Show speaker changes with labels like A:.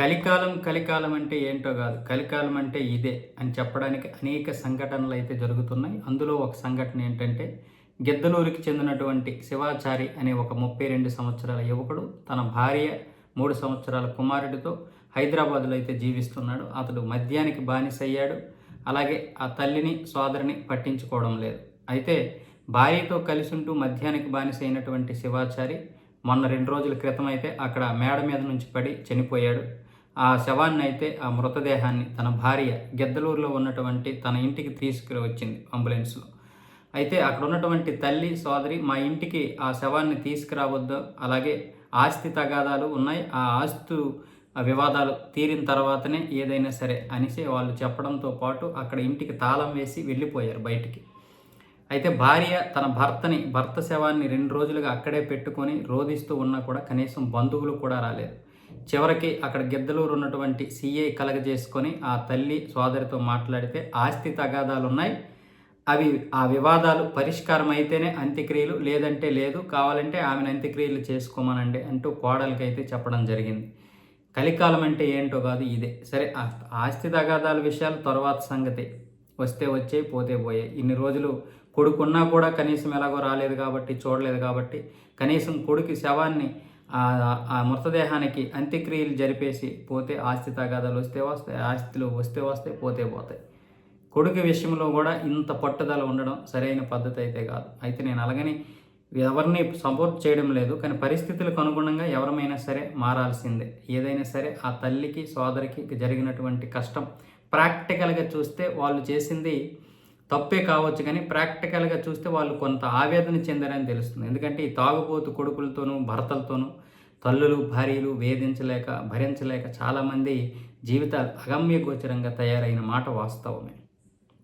A: కలికాలం కలికాలం అంటే ఏంటో కాదు. కలికాలం అంటే ఇదే అని చెప్పడానికి అనేక సంఘటనలు అయితే జరుగుతున్నాయి. అందులో ఒక సంఘటన ఏంటంటే గిద్దలూరికి చెందినటువంటి శివాచారి అనే ఒక ముప్పై రెండు సంవత్సరాల యువకుడు తన భార్య మూడు సంవత్సరాల కుమారుడితో హైదరాబాద్లో అయితే జీవిస్తున్నాడు. అతడు మద్యానికి బానిసయ్యాడు. అలాగే ఆ తల్లిని సోదరిని పట్టించుకోవడం లేదు. అయితే భార్యతో కలిసి ఉంటూ మద్యానికి బానిస అయినటువంటి శివాచారి మొన్న రెండు రోజుల క్రితం అయితే అక్కడ మేడ మీద నుంచి పడి చనిపోయాడు. ఆ శవాన్ని అయితే ఆ మృతదేహాన్ని తన భార్య గెద్దలూరులో ఉన్నటువంటి తన ఇంటికి తీసుకుని వచ్చింది అంబులెన్స్లో. అయితే అక్కడ ఉన్నటువంటి తల్లి సోదరి మా ఇంటికి ఆ శవాన్ని తీసుకురావద్దు. అలాగే ఆస్తి తగాదాలు ఉన్నాయి. ఆ ఆస్తు వివాదాలు తీరిన తర్వాతనే ఏదైనా సరే అనేసి వాళ్ళు చెప్పడంతో పాటు అక్కడ ఇంటికి తాళం వేసి వెళ్ళిపోయారు బయటికి. అయితే భార్య తన భర్తని భర్త శవాన్ని రెండు రోజులుగా అక్కడే పెట్టుకొని రోధిస్తూ ఉన్నా కూడా కనీసం బంధువులు కూడా రాలేదు. చివరికి అక్కడ గిద్దలూరు ఉన్నటువంటి సీఏ కలగజేసుకొని ఆ తల్లి సోదరితో మాట్లాడితే ఆస్తి తగాదాలు ఉన్నాయి అవి ఆ వివాదాలు పరిష్కారం అయితేనే అంత్యక్రియలు లేదంటే లేదు కావాలంటే ఆమెను అంత్యక్రియలు చేసుకోమనండి అంటూ కోడలికైతే చెప్పడం జరిగింది. కలికాలం అంటే ఏంటో కాదు ఇదే. సరే ఆస్తి తగాదాల విషయాలు తర్వాత సంగతి. వస్తే వచ్చే పోతే పోయే ఇన్ని రోజులు కొడుకున్నా కూడా కనీసం ఎలాగో రాలేదు కాబట్టి చూడలేదు కాబట్టి కనీసం కొడుకు శవాన్ని ఆ మృతదేహానికి అంత్యక్రియలు జరిపేసి పోతే ఆస్తి తగాదాలు వస్తే వస్తాయి ఆస్తులు వస్తే వస్తే పోతే పోతాయి. కొడుకు విషయంలో కూడా ఇంత పట్టుదల ఉండడం సరైన పద్ధతి అయితే కాదు. అయితే నేను అలాగని ఎవరిని సపోర్ట్ చేయడం లేదు కానీ పరిస్థితులకు అనుగుణంగా ఎవరమైనా సరే మారాల్సిందే. ఏదైనా సరే ఆ తల్లికి సోదరికి జరిగినటువంటి కష్టం ప్రాక్టికల్గా చూస్తే వాళ్ళు చేసింది తప్పే కావచ్చు కానీ ప్రాక్టికల్గా చూస్తే వాళ్ళు కొంత ఆవేదన చెందారని తెలుస్తుంది. ఎందుకంటే ఈ తాగుబోతు కొడుకులతోనూ భర్తలతోనూ తల్లులు భార్యలు వేధించలేక భరించలేక చాలామంది జీవితాలు అగమ్య గోచరంగా తయారైన మాట వాస్తవమే.